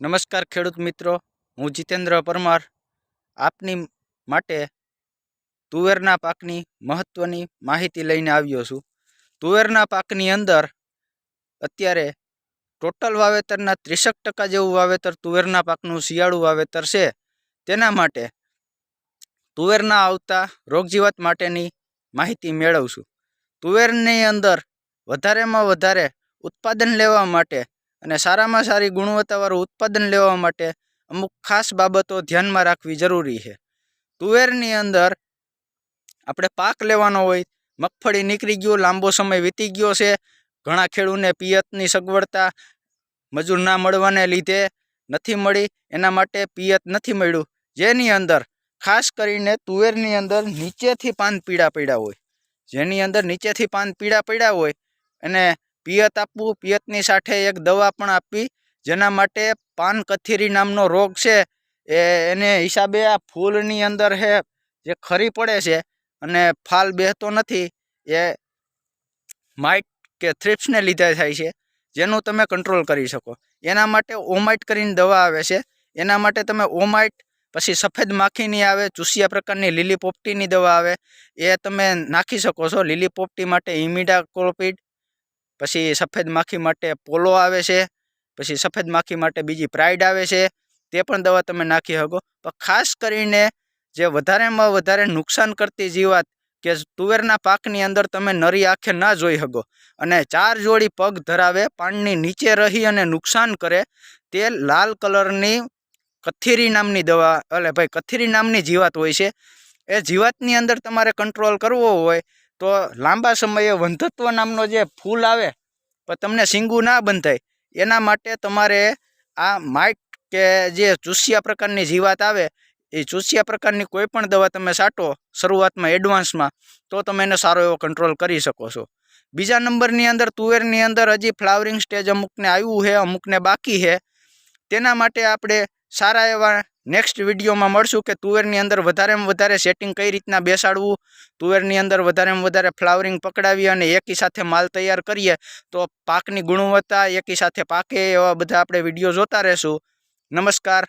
નમસ્કાર ખેડૂત મિત્રો, હું જીતેન્દ્ર પરમાર. આપની માટે તુવેરના પાકની મહત્ત્વની માહિતી લઈને આવ્યો છું. તુવેરના પાકની અંદર અત્યારે ટોટલ વાવેતરના ત્રીસેક ટકા જેવું વાવેતર તુવેરના પાકનું શિયાળુ વાવેતર છે. તેના માટે તુવેરના આવતા રોગજીવાત માટેની માહિતી મેળવશું. તુવેરની અંદર વધારેમાં વધારે ઉત્પાદન લેવા માટે અને સારામાં સારી ગુણવત્તાવાળું ઉત્પાદન લેવા માટે અમુક ખાસ બાબતો ધ્યાનમાં રાખવી જરૂરી છે. તુવેરની અંદર આપણે પાક લેવાનો હોય, મગફળી નીકળી ગયું, લાંબો સમય વીતી ગયો છે, ઘણા ખેડૂને પિયતની સગવડતા મજૂર ના મળવાને લીધે નથી મળી, એના માટે પિયત નથી મળ્યું. જેની અંદર ખાસ કરીને તુવેરની અંદર નીચેથી પાન પીળા પડ્યા હોય. જેની અંદર નીચેથી પાન પીળા પડ્યા હોય અને પિયત આપવું, પિયતની સાથે એક દવા પણ આપવી, જેના માટે પાન કથીરી નામનો રોગ છે, એ એને હિસાબે આ ફૂલની અંદર છે જે ખરી પડે છે, અને ફાલ બેહતો નથી, એ માઇટ કે થ્રિપ્સને લીધે થાય છે, જેનું તમે કંટ્રોલ કરી શકો. એના માટે ઓમાઇટ કરીને દવા આવે છે, એના માટે તમે ઓમાઇટ, પછી સફેદ માખીની આવે, ચૂસિયા પ્રકારની લીલી પોપટીની દવા આવે, એ તમે નાખી શકો છો લીલી પોપટી માટે ઇમિડા ક્લોપિડ પછી સફેદ માખી માટે પોલો આવે છે, પછી સફેદ માખી માટે બીજી પ્રાઇડ આવે છે, તે પણ દવા તમે નાખી શકો. પણ ખાસ કરીને જે વધારેમાં વધારે નુકસાન કરતી જીવાત કે તુવેરના પાકની અંદર તમે નરી આંખે ના જોઈ શકો. અને ચાર જોડી પગ ધરાવે, પાનની નીચે રહી અને નુકસાન કરે, તે લાલ કલરની કથીરી નામની દવા એટલે ભાઈ કથીરી નામની જીવાત હોય છે. એ જીવાતની અંદર તમારે કંટ્રોલ કરવો હોય તો લાંબા સમયે વંધત્વ નામનો જે ફૂલ આવે પણ તમને સિંગુ ના બંધાય. એના માટે તમારે આ માઇટ કે જે ચૂસિયા પ્રકારની જીવાત આવે, એ ચૂસિયા પ્રકારની કોઈ પણ દવા તમે સાટો શરૂઆતમાં એડવાન્સમાં, તો તમે એને સારો એવો કંટ્રોલ કરી શકો છો. બીજા નંબરની અંદર, તુવેરની અંદર હજી ફ્લાવરિંગ સ્ટેજ અમુકને આવ્યું છે, અમુકને બાકી છે. તેના માટે આપણે સારા એવા નેક્સ્ટ વિડીયોમાં મળશું કે તુવેરની અંદર વધારેમાં વધારે સેટિંગ કઈ રીતના બેસાડવું, તુવેરની અંદર વધારેમાં વધારે ફ્લાવરિંગ પકડાવી અને એકી સાથે માલ તૈયાર કરીએ, તો પાકની ગુણવત્તા, એકી સાથે પાકે એવા બધા આપણે વીડિયો જોતા રહેશું. નમસ્કાર.